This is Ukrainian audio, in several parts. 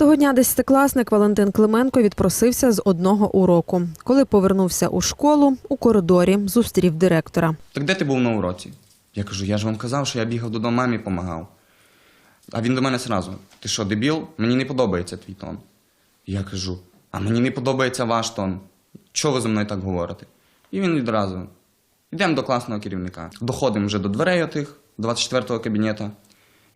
Того дня десятикласник Валентин Клименко відпросився з одного уроку. Коли повернувся у школу, у коридорі зустрів директора. Так де ти був на уроці? Я кажу, я ж вам казав, що я бігав додому мамі допомагав. А він до мене сразу: ти що, дебіл? Мені не подобається твій тон. Я кажу, а мені не подобається ваш тон. Чого ви зі мною так говорите? І він відразу. Йдемо до класного керівника. Доходимо вже до дверей отих, 24-го кабінету.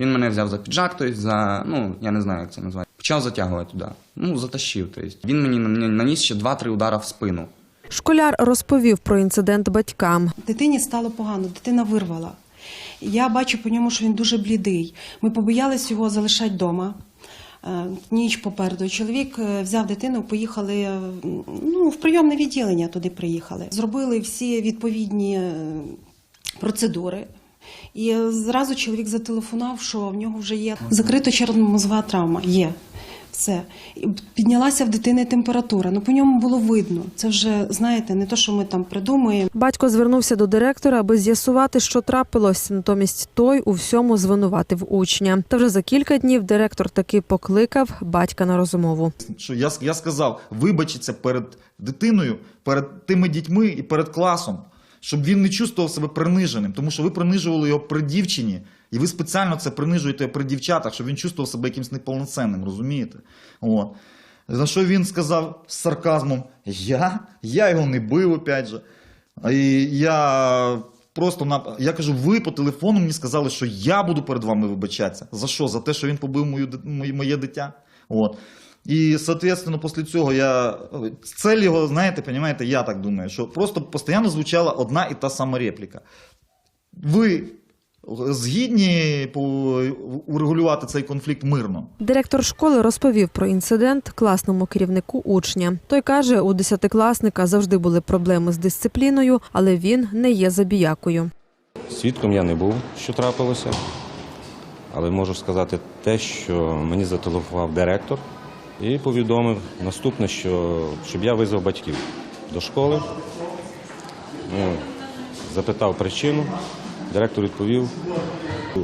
Він мене взяв за піджак, тобто за, ну, я не знаю, як це назвати. Почав затягувати туди. Ну, затащив. Тобто. Він мені на- наніс ще 2-3 удара в спину. Школяр розповів про інцидент батькам. Дитині стало погано, дитина вирвала. Я бачу по ньому, що він дуже блідий. Ми побоялись його залишати вдома. Е, Ніч попереду. Чоловік е, взяв дитину, поїхали е, ну, в прийомне відділення туди приїхали. Зробили всі відповідні процедури. І зразу чоловік зателефонував, що в нього вже є закрита червономозова травма. Є. Все. Піднялася в дитини температура. Ну по ньому було видно. Це вже, знаєте, не то, що ми там придумуємо. Батько звернувся до директора, аби з'ясувати, що трапилось. Натомість той у всьому звинуватив учня. Та вже за кілька днів директор таки покликав батька на розмову. що я, я сказав вибачиться перед дитиною, перед тими дітьми і перед класом, щоб він не чувствував себе приниженим, тому що ви принижували його при дівчині, і ви спеціально це принижуєте при дівчатах, щоб він чувствував себе якимось неповноцінним, розумієте? От. На що він сказав з сарказмом: Я? Я його не бив, опять же. І я просто на я кажу, ви по телефону мені сказали, що я буду перед вами вибачатися. За що? За те, що він побив мою, моє- дитя. От. І, соответственно, після цього я цель його, знаєте, понимаєте, я так думаю, що просто постійно звучала одна і та сама репліка. Ви згідні урегулювати цей конфлікт мирно? Директор школи розповів про інцидент класному керівнику учня. Той каже, у десятикласника завжди були проблеми з дисципліною, але він не є забіякою. Свідком я не був, що трапилося, але можу сказати те, що мені зателефонував директор і повідомив наступне, що щоб я визвав батьків до школи. Ну, запитав причину. Директор відповів,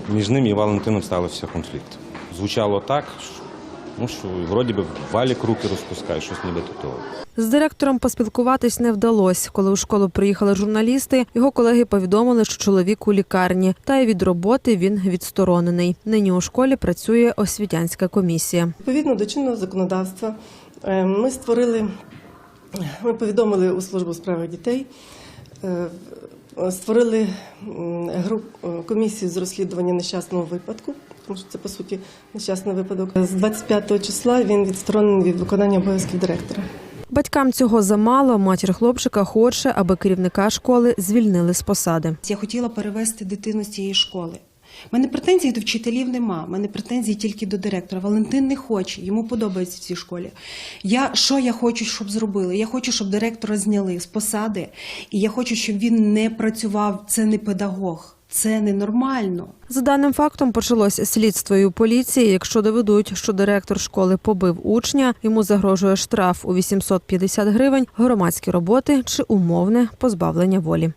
між ним і Валентином ставився конфлікт. Звучало так, що, ну, що вроді би валік руки розпускає, щось ніби того. З директором поспілкуватись не вдалося. Коли у школу приїхали журналісти, його колеги повідомили, що чоловік у лікарні, та й від роботи він відсторонений. Нині у школі працює освітянська комісія. Відповідно до чинного законодавства е, ми створили, ми повідомили у службу справах дітей, е, створили групу е, комісію з розслідування нещасного випадку, тому що це по суті нещасний випадок. З 25 числа він відсторонений від виконання обов'язків директора. Батькам цього замало. Матір хлопчика хоче, аби керівника школи звільнили з посади. Я хотіла перевести дитину з цієї школи. У мене претензій до вчителів нема. У мене претензій тільки до директора. Валентин не хоче, йому подобається в цій школі. Я що я хочу, щоб зробили? Я хочу, щоб директора зняли з посади, і я хочу, щоб він не працював. Це не педагог, це ненормально. За даним фактом почалось слідство і у поліції. Якщо доведуть, що директор школи побив учня, йому загрожує штраф у 850 гривень, громадські роботи чи умовне позбавлення волі.